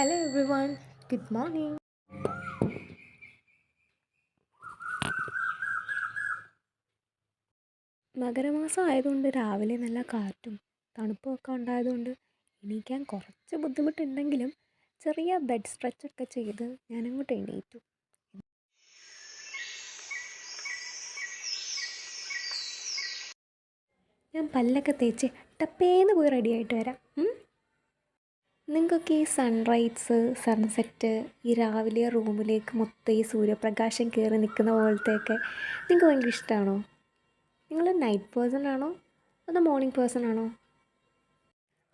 Hello everyone good morning മകരമാസം ആയതുകൊണ്ട് രാവിലെ നല്ല കാറ്റും തണുപ്പും ഒക്കെ ഉണ്ടായതുകൊണ്ട് എണീക്കാൻ കുറച്ച് ബുദ്ധിമുട്ടുണ്ടെങ്കിലും ചെറിയ ബെഡ് സ്ട്രെച്ചൊക്കെ ചെയ്ത് ഞാനങ്ങോട്ട് എണീറ്റു. ഞാൻ പല്ലൊക്കെ തേച്ച് ടപ്പേന്ന് പോയി റെഡിയായിട്ട് വരാം? നിങ്ങൾക്കൊക്കെ ഈ സൺറൈസ് സൺസെറ്റ് ഈ രാവിലെ റൂമിലേക്ക് മൊത്തം ഈ സൂര്യപ്രകാശം കയറി നിൽക്കുന്ന പോലത്തെയൊക്കെ നിങ്ങൾക്ക് ഭയങ്കര ഇഷ്ടമാണോ നിങ്ങൾ നൈറ്റ് പേഴ്സൺ ആണോ? അതോ മോർണിംഗ് പേഴ്സൺ ആണോ?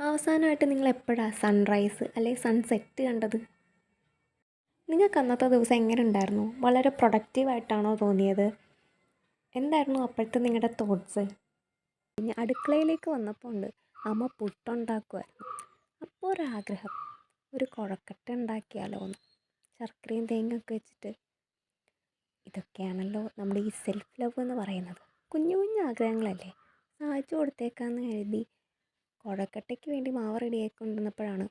അവസാനമായിട്ട് നിങ്ങൾ എപ്പോഴാണ് സൺറൈസ് അല്ലെങ്കിൽ സൺസെറ്റ് കണ്ടത്? നിങ്ങൾക്ക് അന്നത്തെ ദിവസം എങ്ങനെ ഉണ്ടായിരുന്നു? വളരെ പ്രൊഡക്റ്റീവായിട്ടാണോ തോന്നിയത്? എന്തായിരുന്നു അപ്പോഴത്തെ നിങ്ങളുടെ തോട്ട്സ് പിന്നെ അടുക്കളയിലേക്ക് വന്നപ്പോൾ ഉണ്ട്. അമ്മ പുട്ടുണ്ടാക്കുമായിരുന്നു അപ്പോൾ ഒരാഗ്രഹം ഒരു കുഴക്കട്ട ഉണ്ടാക്കിയാലോ എന്ന് ശർക്കരയും തേങ്ങയൊക്കെ വെച്ചിട്ട്. ഇതൊക്കെയാണല്ലോ നമ്മുടെ ഈ സെൽഫ് ലവ് എന്ന് പറയുന്നത്. കുഞ്ഞു കുഞ്ഞു ആഗ്രഹങ്ങളല്ലേ. സാധിച്ചു കൊടുത്തേക്കാന്ന് കരുതി കുഴക്കട്ടയ്ക്ക് വേണ്ടി മാവ് റെഡിയാക്കി കൊണ്ടുവന്നപ്പോഴാണ്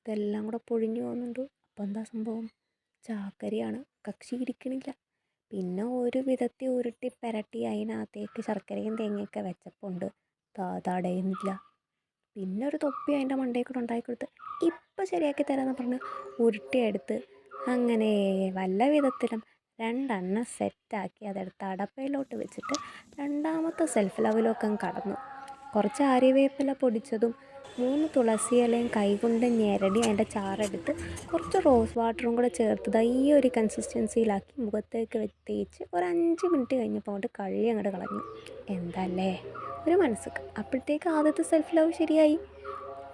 ഇതെല്ലാം കൂടെ പൊഴിഞ്ഞു പോകുന്നുണ്ട്. അപ്പോൾ എന്താ സംഭവം? ചാക്കരിയാണ്. കക്ഷി ഇരിക്കണില്ല. പിന്നെ ഒരു വിധത്തിൽ ഉരുട്ടി പെരട്ടി അതിനകത്തേക്ക് ശർക്കരയും തേങ്ങയൊക്കെ വെച്ചപ്പോൾ ഉണ്ട്. തടയുന്നില്ല പിന്നെ ഒരു തൊപ്പി അതിന്റെ മണ്ടയിൽ കൂടെ ഉണ്ടാക്കി കൊടുത്ത് ഇപ്പം ശരിയാക്കി തരാമെന്ന് പറഞ്ഞ് ഉരുട്ടിയെടുത്ത് അങ്ങനെ വല്ല വിധത്തിലും രണ്ടെണ്ണം സെറ്റാക്കി അതെടുത്ത് അടപ്പയിലോട്ട് വെച്ചിട്ട് രണ്ടാമത്തെ സെൽഫ് ലവിലൊക്കെ കടന്നു. കുറച്ച് ആര്യവേപ്പില പൊടിച്ചതും മൂന്ന് തുളസി ഇലയും കൈകൊണ്ട് ഞെരടി അതിന്റെ ചാറെടുത്ത് കുറച്ച് റോസ് വാട്ടറും കൂടെ ചേർത്തത് ഈ ഒരു കൺസിസ്റ്റൻസിയിലാക്കി മുഖത്തേക്ക് തേച്ച് ഒരു അഞ്ച് മിനിറ്റ് കഴിഞ്ഞപ്പോൾ അങ്ങോട്ട് കഴുകി അങ്ങോട്ട് കളഞ്ഞു. എന്തല്ലേ? ഒരു മനസ്സുക്ക്. അപ്പോഴത്തേക്ക് ആദ്യത്തെ സെൽഫ് ലവ് ശരിയായി.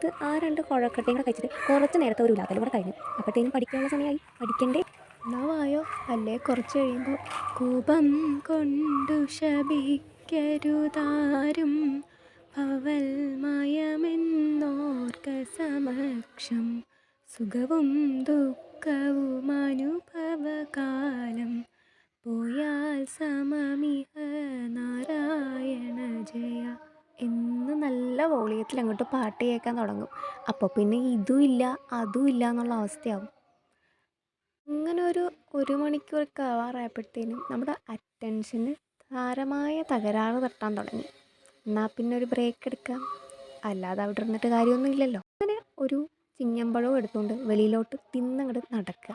ഇത് ആ രണ്ട് കുഴക്കട്ടയും കൂടെ കഴിച്ചിട്ട് കുറച്ച് നേരത്തെ ഒരു ഉലാക്കലും കൂടെ കഴിഞ്ഞു. അപ്പോഴത്തേക്കും പഠിക്കാനുള്ള സമയമായി. പഠിക്കണ്ടേ? നാവായോ അല്ലേ? കുറച്ച് കഴിയുമ്പോൾ കോപം കൊണ്ടു ശപിക്കരുതാരും. ഭവൽ മയമെന്നോർക്ക സമക്ഷം. സുഖവും ദുഃഖവും അനുഭവകാലം. പോയാൽ സമമിഹ വോളിയത്തിൽ അങ്ങോട്ട് പാട്ട് കേൾക്കാൻ തുടങ്ങും. അപ്പോൾ പിന്നെ ഇതും ഇല്ല അതും ഇല്ല എന്നുള്ള അവസ്ഥയാവും. അങ്ങനെ ഒരു ഒരു മണിക്കൂറൊക്കെ ആവാറായപ്പോഴത്തേനും നമ്മുടെ അറ്റൻഷന് സാരമായ തകരാറ് തട്ടാൻ തുടങ്ങി. എന്നാൽ പിന്നെ ഒരു ബ്രേക്ക് എടുക്കാം. അല്ലാതെ അവിടെ ഇരുന്നിട്ട് കാര്യമൊന്നും ഇല്ലല്ലോ. അങ്ങനെ ഒരു ചിങ്ങമ്പഴവും എടുത്തുകൊണ്ട് വെളിയിലോട്ട് തിന്നങ്ങട് നടക്കുക.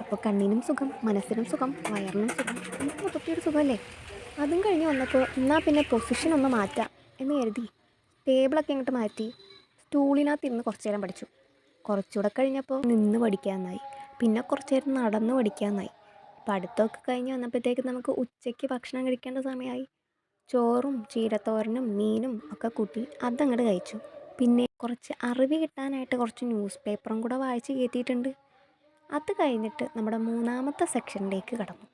അപ്പോൾ കണ്ണിനും സുഖം മനസ്സിനും സുഖം വയറിനും സുഖം നമുക്ക് ഒരു സുഖമല്ലേ? അതും കഴിഞ്ഞ് വന്നപ്പോൾ എന്നാൽ പിന്നെ പൊസിഷൻ ഒന്ന് മാറ്റാം എന്ന് കരുതി. ടേബിളൊക്കെ ഇങ്ങോട്ട് മാറ്റി സ്റ്റൂളിനകത്ത് ഇരുന്ന് കുറച്ച് നേരം പഠിച്ചു. കുറച്ചുകൂടെ കഴിഞ്ഞപ്പോൾ നിന്ന് പഠിക്കാമെന്നായി പിന്നെ കുറച്ച് നേരം നടന്ന് പഠിക്കാമെന്നായി പഠിത്തമൊക്കെ കഴിഞ്ഞ് വന്നപ്പോഴത്തേക്ക് നമുക്ക് ഉച്ചയ്ക്ക് ഭക്ഷണം കഴിക്കേണ്ട സമയമായി. ചോറും ചീരത്തോരനും മീനും ഒക്കെ കൂട്ടി അതങ്ങോട്ട് കഴിച്ചു. പിന്നെ കുറച്ച് അറിവ് കിട്ടാനായിട്ട് കുറച്ച് ന്യൂസ് പേപ്പറും കൂടെ വായിച്ച് കയറ്റിയിട്ടുണ്ട് അത് കഴിഞ്ഞിട്ട് നമ്മുടെ മൂന്നാമത്തെ സെക്ഷനിലേക്ക് കടന്നു.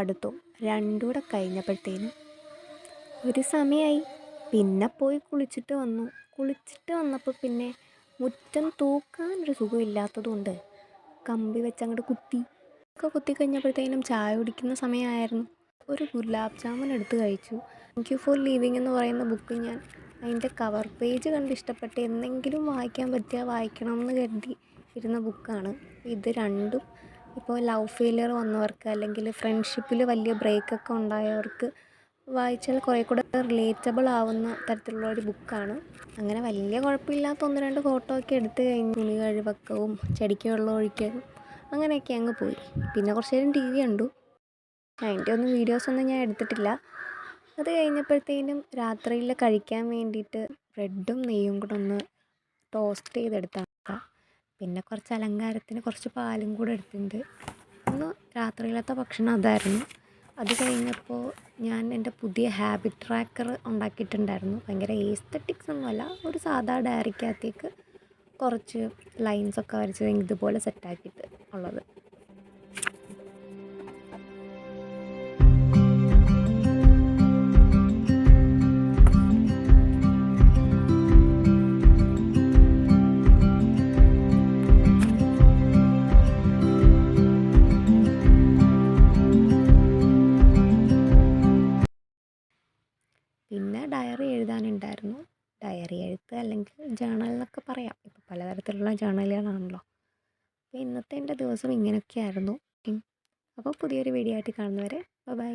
എഴുത്തും രണ്ടൂടെ കഴിഞ്ഞപ്പോഴത്തേനും ഒരു സമയമായി പിന്നെ പോയി കുളിച്ചിട്ട് വന്നു. കുളിച്ചിട്ട് വന്നപ്പോൾ പിന്നെ മുറ്റം തൂക്കാനൊരു സുഖമില്ലാത്തതുകൊണ്ട് കമ്പി വെച്ച് അങ്ങോട്ട് കുത്തി. ഒക്കെ കുത്തി കഴിഞ്ഞപ്പോഴത്തേനും ചായ കുടിക്കുന്ന സമയമായിരുന്നു ഒരു ഗുലാബ് ജാമുൻ എടുത്ത് കഴിച്ചു. താങ്ക് യു ഫോർ ലീവിങ് എന്ന് പറയുന്ന ബുക്ക് ഞാൻ അതിന്റെ കവർ പേജ് കണ്ട് ഇഷ്ടപ്പെട്ട് എന്തെങ്കിലും വായിക്കാൻ പറ്റിയാൽ വായിക്കണം എന്ന് കരുതി ഇരുന്ന ബുക്കാണ് ഇത് രണ്ടും ഇപ്പോൾ ലവ് ഫെയിലിയർ വന്നവർക്ക് അല്ലെങ്കിൽ ഫ്രണ്ട്ഷിപ്പിൽ വലിയ ബ്രേക്കൊക്കെ ഉണ്ടായവർക്ക് വായിച്ചാൽ കുറേ കൂടെ റിലേറ്റബിൾ ആവുന്ന തരത്തിലുള്ള ഒരു ബുക്കാണ് അങ്ങനെ വലിയ കുഴപ്പമില്ലാത്ത ഒന്ന് രണ്ട് ഫോട്ടോ ഒക്കെ എടുത്ത് കഴിഞ്ഞ് തുണി കഴിവക്കവും ചെടിക്ക് വെള്ളം ഒഴിക്കലും അങ്ങനെയൊക്കെ അങ്ങ് പോയി. പിന്നെ കുറച്ച് നേരം ടി വി കണ്ടു. അതിന്റെ ഒന്നും വീഡിയോസൊന്നും ഞാൻ എടുത്തിട്ടില്ല. അത് കഴിഞ്ഞപ്പോഴത്തേനും രാത്രിയിൽ കഴിക്കാൻ വേണ്ടിയിട്ട് ബ്രെഡും നെയ്യും കൂടെ ഒന്ന് ടോസ്റ്റ് ചെയ്തെടുത്താണ് പിന്നെ കുറച്ച് അലങ്കാരത്തിന് കുറച്ച് പാലും കൂടെ എടുത്തിട്ടുണ്ട്. ഇന്ന് രാത്രിയിലത്തെ ഭക്ഷണം അതായിരുന്നു. അത് കഴിഞ്ഞപ്പോൾ ഞാൻ എന്റെ പുതിയ ഹാബിറ്റ് ട്രാക്കർ ഉണ്ടാക്കിയിട്ടുണ്ടായിരുന്നു. ഭയങ്കര ഏസ്തറ്റിക്സ് ഒന്നുമല്ല ഒരു സാധാ ഡയറിക്കകത്തേക്ക് കുറച്ച് ലൈൻസൊക്കെ വരച്ച് ഇതുപോലെ സെറ്റാക്കിയിട്ട് ഉള്ളത്. ഡയറി എഴുത്ത് അല്ലെങ്കിൽ ജേണൽ എന്നൊക്കെ പറയാം. ഇപ്പോൾ പലതരത്തിലുള്ള ജേണലുകളാണല്ലോ. അപ്പോൾ ഇന്നത്തെ എന്റെ ദിവസം ഇങ്ങനെയൊക്കെ ആയിരുന്നു അപ്പോൾ പുതിയൊരു വീഡിയോ ആയിട്ട് കാണുന്നവരെ ബൈ.